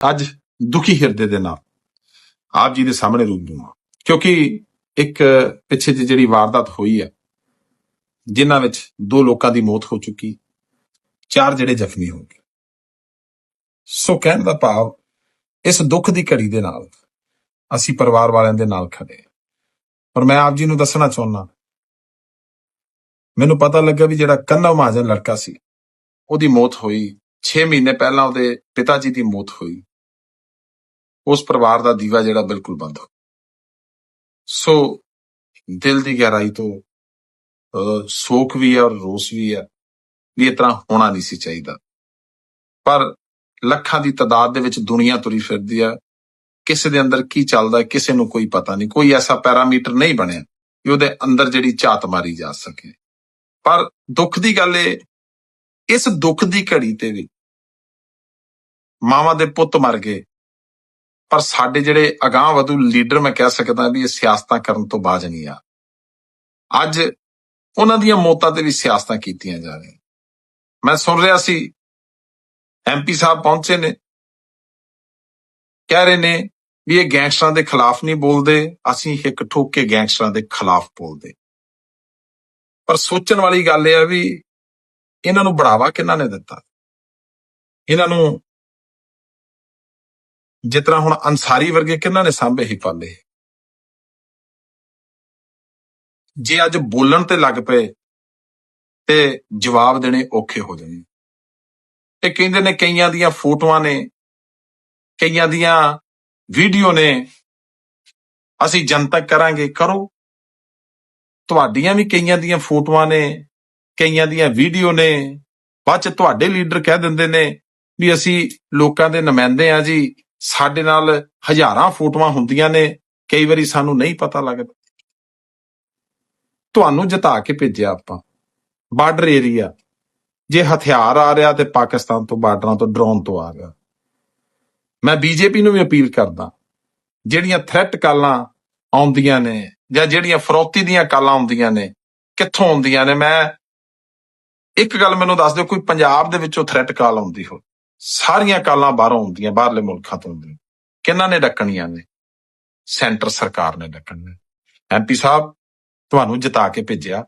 ਅੱਜ ਦੁਖੀ ਹਿਰਦੇ ਦੇ ਨਾਲ ਆਪ ਜੀ ਦੇ ਸਾਹਮਣੇ ਰੂਬਰੂ ਹਾਂ ਕਿਉਂਕਿ ਇੱਕ ਪਿੱਛੇ ਜਿਹੀ ਜਿਹੜੀ ਵਾਰਦਾਤ ਹੋਈ ਹੈ ਜਿਨ੍ਹਾਂ ਵਿੱਚ ਦੋ ਲੋਕਾਂ ਦੀ ਮੌਤ ਹੋ ਚੁੱਕੀ, ਚਾਰ ਜਿਹੜੇ ਜ਼ਖਮੀ ਹੋ ਗਏ। ਸੋ ਕਹਿਣ ਦਾ ਭਾਵ, ਇਸ ਦੁੱਖ ਦੀ ਘੜੀ ਦੇ ਨਾਲ ਅਸੀਂ ਪਰਿਵਾਰ ਵਾਲਿਆਂ ਦੇ ਨਾਲ ਖੜੇ ਹਾਂ। ਪਰ ਮੈਂ ਆਪ ਜੀ ਨੂੰ ਦੱਸਣਾ ਚਾਹੁੰਦਾ, ਮੈਨੂੰ ਪਤਾ ਲੱਗਾ ਵੀ ਜਿਹੜਾ ਕੰਨਾ ਮਹਾਜਨ ਲੜਕਾ ਸੀ, ਉਹਦੀ ਮੌਤ ਹੋਈ 6 ਮਹੀਨੇ ਪਹਿਲਾਂ ਉਹਦੇ ਪਿਤਾ ਜੀ ਦੀ ਮੌਤ ਹੋਈ। ਉਸ ਪਰਿਵਾਰ ਦਾ ਦੀਵਾ ਜਿਹੜਾ ਬਿਲਕੁਲ ਬੰਦ ਹੋ ਸੋ ਦਿਲ ਦੀ ਗਹਿਰਾਈ ਤੋਂ ਸੋਖ ਵੀ ਹੈ ਔਰ ਰੋਸ ਵੀ ਹੈ ਵੀ ਇਸ ਤਰ੍ਹਾਂ ਹੋਣਾ ਨਹੀਂ ਸੀ ਚਾਹੀਦਾ। ਪਰ ਲੱਖਾਂ ਦੀ ਤਾਦਾਦ ਦੇ ਵਿੱਚ ਦੁਨੀਆ ਤੁਰੀ ਫਿਰਦੀ ਆ। ਕਿਸੇ ਦੇ ਅੰਦਰ ਕੀ ਚੱਲਦਾ ਕਿਸੇ ਨੂੰ ਕੋਈ ਪਤਾ ਨਹੀਂ। ਕੋਈ ਐਸਾ ਪੈਰਾਮੀਟਰ ਨਹੀਂ ਬਣਿਆ ਕਿ ਉਹਦੇ ਅੰਦਰ ਜਿਹੜੀ ਝਾਤ ਮਾਰੀ ਜਾ ਸਕੇ। ਪਰ ਦੁੱਖ ਦੀ ਗੱਲ ਇਹ, ਇਸ ਦੁੱਖ ਦੀ ਘੜੀ ਤੇ ਵੀ ਮਾਵਾਂ ਦੇ ਪੁੱਤ ਮਰ ਗਏ। ਪਰ ਸਾਡੇ ਜਿਹੜੇ ਅਗਾਹ ਵਧੂ ਲੀਡਰ ਮੈਂ ਕਹਿ ਸਕਦਾ ਵੀ ਇਹ ਸਿਆਸਤਾਂ ਕਰਨ ਤੋਂ ਬਾਜ ਨਹੀਂ ਆ। ਅੱਜ ਉਹਨਾਂ ਦੀਆਂ ਮੌਤਾਂ ਤੇ ਵੀ ਸਿਆਸਤਾਂ ਕੀਤੀਆਂ ਜਾ ਰਹੀਆਂ। ਮੈਂ ਸੁਣ ਰਿਹਾ ਸੀ ਐਮਪੀ ਸਾਹਿਬ ਪਹੁੰਚੇ ਨੇ। ਕਹਿ ਰਹੇ ਨੇ ਵੀ ਇਹ ਗੈਂਗਸਟਰਾਂ ਦੇ ਖਿਲਾਫ ਨਹੀਂ ਬੋਲਦੇ, ਅਸੀਂ ਇੱਕ ਠੋਕ ਕੇ ਗੈਂਗਸਟਰਾਂ ਦੇ ਖਿਲਾਫ ਬੋਲਦੇ। ਪਰ ਸੋਚਣ ਵਾਲੀ ਗੱਲ ਇਹ ਆ ਵੀ ਇਹਨਾਂ ਨੂੰ ਬੜਾਵਾ ਕਿਹਨਾਂ ਨੇ ਦਿੱਤਾ? ਇਹਨਾਂ ਨੂੰ ਜਿਸ ਤਰ੍ਹਾਂ ਹੁਣ ਅਨਸਾਰੀ ਵਰਗੇ ਕਿਹਨਾਂ ਨੇ ਸਾਂਭੇ ਹੀ ਪਾਲੇ? ਜੇ ਅੱਜ ਬੋਲਣ ਤੇ ਲੱਗ ਪਏ ਤੇ ਜਵਾਬ ਦੇਣੇ ਔਖੇ ਹੋ ਜਾਣੇ। ਇਹ ਕਹਿੰਦੇ ਨੇ ਕਈਆਂ ਦੀਆਂ ਫੋਟੋਆਂ ਨੇ, ਕਈਆਂ ਦੀਆਂ ਵੀਡੀਓ ਨੇ, ਅਸੀਂ ਜਨਤਕ ਕਰਾਂਗੇ, ਕਰੋ। ਤੁਹਾਡੀਆਂ ਵੀ ਕਈਆਂ ਦੀਆਂ ਫੋਟੋਆਂ ਨੇ, ਕਈਆਂ ਦੀਆਂ ਵੀਡੀਓ ਨੇ, ਬਾਅਦ ਚ ਤੁਹਾਡੇ ਲੀਡਰ ਕਹਿ ਦਿੰਦੇ ਨੇ ਵੀ ਅਸੀਂ ਲੋਕਾਂ ਦੇ ਨੁਮਾਇੰਦੇ ਆ ਜੀ। ਸਾਡੇ ਨਾਲ ਹਜ਼ਾਰਾਂ ਫੋਟੋਆਂ ਹੁੰਦੀਆਂ ਨੇ, ਕਈ ਵਾਰੀ ਸਾਨੂੰ ਨਹੀਂ ਪਤਾ ਲੱਗਦਾ। ਤੁਹਾਨੂੰ ਜਿਤਾ ਕੇ ਭੇਜਿਆ ਆਪਾਂ। Border area. ਜੇ ਹਥਿਆਰ ਆ ਰਿਹਾ ਤੇ ਪਾਕਿਸਤਾਨ ਤੋਂ ਬਾਰਡਰਾਂ ਤੋਂ, ਡਰੋਨ ਤੋਂ ਆ ਰਿਹਾ ਮੈਂ ਬੀਜੇਪੀ ਨੂੰ ਵੀ ਅਪੀਲ ਕਰਦਾ, ਜਿਹੜੀਆਂ ਥ੍ਰੈਟ ਕਾਲਾਂ ਆਉਂਦੀਆਂ ਨੇ ਜਾਂ ਜਿਹੜੀਆਂ ਫਰੋਤੀ ਦੀਆਂ ਕਾਲਾਂ ਆਉਂਦੀਆਂ ਨੇ, ਕਿੱਥੋਂ ਆਉਂਦੀਆਂ ਨੇ? ਮੈਂ ਇੱਕ ਗੱਲ ਮੈਨੂੰ ਦੱਸ ਦਿਓ, ਕੋਈ ਪੰਜਾਬ ਦੇ ਵਿੱਚੋਂ ਥ੍ਰੈਟ ਕਾਲ ਆਉਂਦੀ ਹੋ ਸਾਰੀਆਂ ਕਾਲਾਂ ਬਾਹਰੋਂ ਆਉਂਦੀਆਂ, ਬਾਹਰਲੇ ਮੁਲਕਾਂ ਤੋਂ ਆਉਂਦੀਆਂ। ਕਿਹਨਾਂ ਨੇ ਡੱਕਣੀਆਂ ਨੇ? ਸੈਂਟਰ ਸਰਕਾਰ ਨੇ ਡੱਕਣੀਆਂ। ਐਮਪੀ ਸਾਹਿਬ, ਤੁਹਾਨੂੰ ਜਿਤਾ ਕੇ ਭੇਜਿਆ।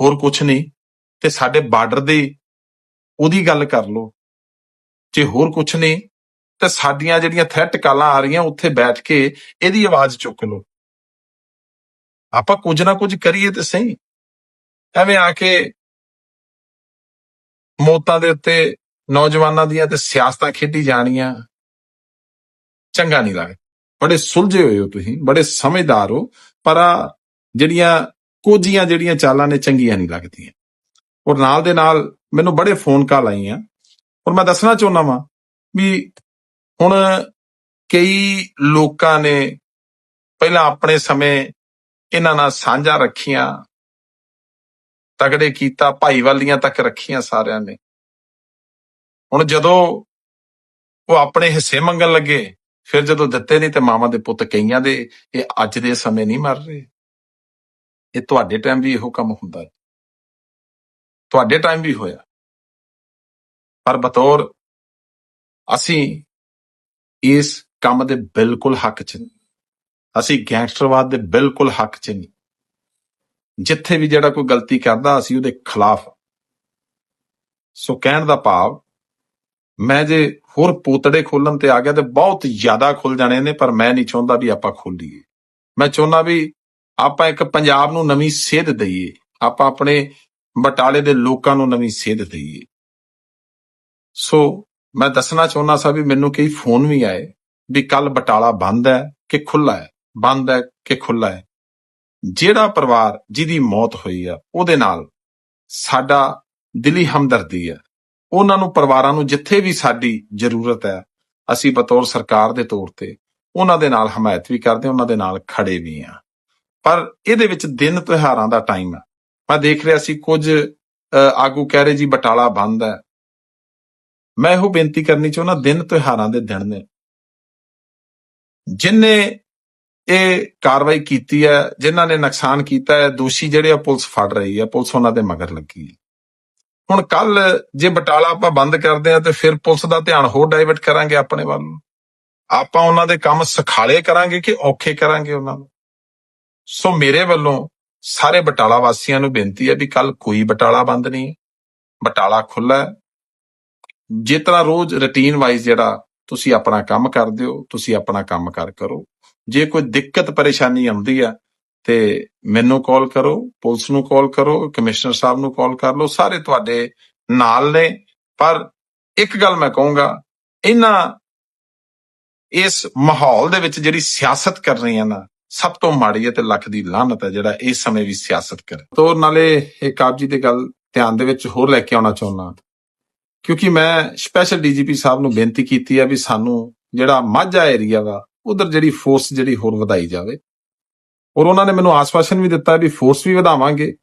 ਹੋਰ ਕੁਝ ਨਹੀਂ। ਤੇ ਸਾਡੇ ਬਾਰਡਰ ਦੀ ਉਹਦੀ ਗੱਲ ਕਰ ਲਓ। ਜੇ ਹੋਰ ਕੁਝ ਨਹੀਂ, ਤੇ ਸਾਡੀਆਂ ਜਿਹੜੀਆਂ ਥ੍ਰੈਟ ਕਾਲਾਂ ਆ ਰਹੀਆਂ ਉੱਥੇ ਬੈਠ ਕੇ ਇਹਦੀ ਆਵਾਜ਼ ਚੁੱਕ ਲਓ। ਆਪਾਂ ਕੁਝ ਨਾ ਕੁਝ ਕਰੀਏ ਤੇ ਸਹੀ। ਐਵੇਂ ਆ ਕੇ ਮੌਤਾਂ ਦੇ ਉੱਤੇ ਨੌਜਵਾਨਾਂ ਦੀਆਂ ਤੇ ਸਿਆਸਤਾਂ ਖੇਡੀ ਜਾਣੀਆਂ। ਚੰਗਾ ਨਹੀਂ ਲੱਗਦਾ ਬੜੇ ਸੁਲਝੇ ਹੋਏ ਹੋ ਤੁਸੀਂ, ਬੜੇ ਸਮਝਦਾਰ ਹੋ, ਪਰ ਜਿਹੜੀਆਂ ਕੋਝੀਆਂ ਜਿਹੜੀਆਂ ਚਾਲਾਂ ਨੇ ਚੰਗੀਆਂ ਨਹੀਂ ਲੱਗਦੀਆਂ। ਔਰ ਨਾਲ ਦੇ ਨਾਲ ਮੈਨੂੰ ਬੜੇ ਫੋਨ ਕਾਲ ਆਈਆਂ। ਔਰ ਮੈਂ ਦੱਸਣਾ ਚਾਹੁੰਦਾ ਵਾਂ ਵੀ ਹੁਣ ਕਈ ਲੋਕਾਂ ਨੇ ਪਹਿਲਾਂ ਆਪਣੇ ਸਮੇਂ ਇਹਨਾਂ ਨਾਲ ਸਾਂਝਾ ਰੱਖੀਆਂ, ਤਗੜੇ ਕੀਤਾ, ਭਾਈਵਾਲੀਆਂ ਤੱਕ ਰੱਖੀਆਂ ਸਾਰਿਆਂ ਨੇ। ਹੁਣ ਜਦੋਂ ਉਹ ਆਪਣੇ ਹਿੱਸੇ ਮੰਗਣ ਲੱਗੇ, ਫਿਰ ਜਦੋਂ ਦਿੱਤੇ ਨਹੀਂ ਤੇ ਮਾਵਾਂ ਦੇ ਪੁੱਤ ਕਈਆਂ ਦੇ, ਇਹ ਅੱਜ ਦੇ ਸਮੇਂ ਨਹੀਂ ਮਰ ਰਹੇ। ਇਹ ਤੁਹਾਡੇ ਟਾਈਮ ਵੀ ਇਹੋ ਕੰਮ ਹੁੰਦਾ ਹੈ ਤੁਹਾਡੇ ਟਾਈਮ ਵੀ ਹੋਇਆ। ਪਰ ਬਤੌਰ ਅਸੀਂ ਇਸ ਕੰਮ ਦੇ ਬਿਲਕੁਲ ਹੱਕ 'ਚ ਨਹੀਂ। ਅਸੀਂ ਗੈਂਗਸਟਰਵਾਦ ਦੇ ਬਿਲਕੁਲ ਹੱਕ 'ਚ ਨਹੀਂ। ਜਿੱਥੇ ਵੀ ਜਿਹੜਾ ਕੋਈ ਗਲਤੀ ਕਰਦਾ, ਅਸੀਂ ਉਹਦੇ ਖਿਲਾਫ। ਸੋ ਕਹਿਣ ਦਾ ਭਾਵ ਮੈਂ ਜੇ ਹੋਰ ਪੋਤੜੇ ਖੋਲਣ ਤੇ ਆ ਗਿਆ ਤੇ ਬਹੁਤ ਜ਼ਿਆਦਾ ਖੁੱਲ ਜਾਣੇ ਨੇ, ਪਰ ਮੈਂ ਨਹੀਂ ਚਾਹੁੰਦਾ ਵੀ ਆਪਾਂ ਖੋਲੀਏ। ਮੈਂ ਚਾਹੁੰਦਾ ਵੀ ਆਪਾਂ ਇੱਕ ਪੰਜਾਬ ਨੂੰ ਨਵੀਂ ਸੇਧ ਦਈਏ। ਆਪਾਂ ਆਪਣੇ ਬਟਾਲੇ ਦੇ ਲੋਕਾਂ ਨੂੰ ਨਵੀਂ ਸੇਧ ਦਈਏ। ਸੋ ਮੈਂ ਦੱਸਣਾ ਚਾਹੁੰਦਾ ਸਾਂ ਵੀ ਮੈਨੂੰ ਕਈ ਫੋਨ ਵੀ ਆਏ ਵੀ ਕੱਲ ਬਟਾਲਾ ਬੰਦ ਹੈ ਕਿ ਖੁੱਲਾ ਹੈ? ਬੰਦ ਹੈ ਕਿ ਖੁੱਲਾ ਹੈ? ਜਿਹੜਾ ਪਰਿਵਾਰ ਜਿਹਦੀ ਮੌਤ ਹੋਈ ਆ, ਉਹਦੇ ਨਾਲ ਸਾਡਾ ਦਿਲੀ ਹਮਦਰਦੀ ਹੈ। ਉਹਨਾਂ ਨੂੰ ਪਰਿਵਾਰਾਂ ਨੂੰ ਜਿੱਥੇ ਵੀ ਸਾਡੀ ਜ਼ਰੂਰਤ ਹੈ ਅਸੀਂ ਬਤੌਰ ਸਰਕਾਰ ਦੇ ਤੌਰ ਤੇ ਉਹਨਾਂ ਦੇ ਨਾਲ ਹਮਾਇਤ ਵੀ ਕਰਦੇ ਹਾਂ, ਉਹਨਾਂ ਦੇ ਨਾਲ ਖੜੇ ਵੀ ਆ ਪਰ ਇਹਦੇ ਵਿੱਚ ਦਿਨ ਤਿਉਹਾਰਾਂ ਦਾ ਟਾਈਮ ਹੈ। ਮੈਂ ਦੇਖ ਰਿਹਾ ਸੀ ਕੁਝ ਅ, ਆਗੂ ਕਹਿ ਰਹੇ ਜੀ ਬਟਾਲਾ ਬੰਦ ਹੈ। ਮੈਂ ਇਹੋ ਬੇਨਤੀ ਕਰਨੀ ਚਾਹੁੰਦਾ ਦਿਨ ਤਿਉਹਾਰਾਂ ਦੇ ਦਿਨ ਨੇ। ਜਿਨਨੇ ਇਹ ਕਾਰਵਾਈ ਕੀਤੀ ਹੈ ਜਿਨ੍ਹਾਂ ਨੇ ਨੁਕਸਾਨ ਕੀਤਾ ਹੈ ਦੋਸ਼ੀ ਜਿਹੜੇ ਆ ਪੁਲਿਸ ਫੜ ਰਹੀ ਹੈ ਪੁਲਿਸ ਉਹਨਾਂ ਦੇ ਮਗਰ ਲੱਗੀ ਹੈ। ਹੁਣ ਕੱਲ ਜੇ ਬਟਾਲਾ ਆਪਾਂ ਬੰਦ ਕਰਦੇ ਆ ਤੇ ਫਿਰ ਪੁਲਿਸ ਦਾ ਧਿਆਨ ਹੋਰ ਡਾਇਵਰਟ ਕਰਾਂਗੇ ਆਪਣੇ ਵੱਲ ਨੂੰ। ਆਪਾਂ ਉਹਨਾਂ ਦੇ ਕੰਮ ਸਖਾਲੇ ਕਰਾਂਗੇ ਕਿ ਔਖੇ ਕਰਾਂਗੇ ਉਹਨਾਂ ਨੂੰ? ਸੋ ਮੇਰੇ ਵੱਲੋਂ ਸਾਰੇ ਬਟਾਲਾ ਵਾਸੀਆਂ ਨੂੰ ਬੇਨਤੀ ਹੈ ਵੀ ਕੱਲ ਕੋਈ ਬਟਾਲਾ ਬੰਦ ਨਹੀਂ ਬਟਾਲਾ ਖੁੱਲਾ ਹੈ। ਜਿਸ ਤਰ੍ਹਾਂ ਰੋਜ਼ ਰੁਟੀਨ ਵਾਈਜ਼ ਜਿਹੜਾ ਤੁਸੀਂ ਆਪਣਾ ਕੰਮ ਕਰਦੇ ਹੋ, ਤੁਸੀਂ ਆਪਣਾ ਕੰਮ ਕਰ ਕਰੋ। ਜੇ ਕੋਈ ਦਿੱਕਤ ਪਰੇਸ਼ਾਨੀ ਆਉਂਦੀ ਆ ਤੇ ਮੈਨੂੰ ਕਾਲ ਕਰੋ, ਪੁਲਿਸ ਨੂੰ ਕਾਲ ਕਰੋ, ਕਮਿਸ਼ਨਰ ਸਾਹਿਬ ਨੂੰ ਕਾਲ ਕਰ ਲਓ, ਸਾਰੇ ਤੁਹਾਡੇ ਨਾਲ ਨੇ। ਪਰ ਇੱਕ ਗੱਲ ਮੈਂ ਕਹੂੰਗਾ, ਇਹਨਾਂ ਇਸ ਮਾਹੌਲ ਦੇ ਵਿੱਚ ਜਿਹੜੀ ਸਿਆਸਤ ਕਰ ਰਹੀ ਹੈ ਨਾ, ਸਭ ਤੋਂ ਮਾੜੀ ਹੈ ਤੇ ਲੱਖ ਦੀ ਲਾਹਨਤ ਹੈ ਜਿਹੜਾ ਇਸ ਸਮੇਂ ਵੀ ਸਿਆਸਤ ਕਰੇ ਤੋਂ ਨਾਲੇ ਇੱਕ ਆਪ ਜੀ ਦੀ ਗੱਲ ਧਿਆਨ ਦੇ ਵਿੱਚ ਹੋਰ ਲੈ ਕੇ ਆਉਣਾ ਚਾਹੁੰਦਾ, ਕਿਉਂਕਿ ਮੈਂ ਸਪੈਸ਼ਲ ਡੀਜੀਪੀ ਸਾਹਿਬ ਨੂੰ ਬੇਨਤੀ ਕੀਤੀ ਹੈ ਵੀ ਸਾਨੂੰ ਜਿਹੜਾ ਮਾਝਾ ਏਰੀਆ ਵਾ, ਉਧਰ ਜਿਹੜੀ ਫੋਰਸ ਜਿਹੜੀ ਹੋਰ ਵਧਾਈ ਜਾਵੇ। ਔਰ ਉਹਨਾਂ ਨੇ ਮੈਨੂੰ ਆਸਵਾਸ਼ਨ ਵੀ ਦਿੱਤਾ ਵੀ ਫੋਰਸ ਵੀ ਵਧਾਵਾਂਗੇ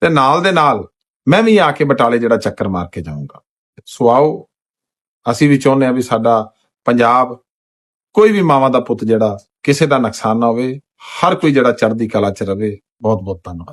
ਤੇ ਨਾਲ ਦੇ ਨਾਲ ਮੈਂ ਵੀ ਆ ਕੇ ਬਟਾਲੇ ਜਿਹੜਾ ਚੱਕਰ ਮਾਰ ਕੇ ਜਾਊਂਗਾ। ਸੋ ਆਓ, ਅਸੀਂ ਵੀ ਚਾਹੁੰਦੇ ਆ ਵੀ ਸਾਡਾ ਪੰਜਾਬ ਕੋਈ ਵੀ ਮਾਵਾਂ ਦਾ ਪੁੱਤ ਜਿਹੜਾ ਕਿਸੇ ਦਾ ਨੁਕਸਾਨ ਨਾ ਹੋਵੇ, ਹਰ ਕੋਈ ਜਿਹੜਾ ਚੜ੍ਹਦੀ ਕਲਾ ਚ ਰਵੇ ਬਹੁਤ ਬਹੁਤ ਧੰਨਵਾਦ।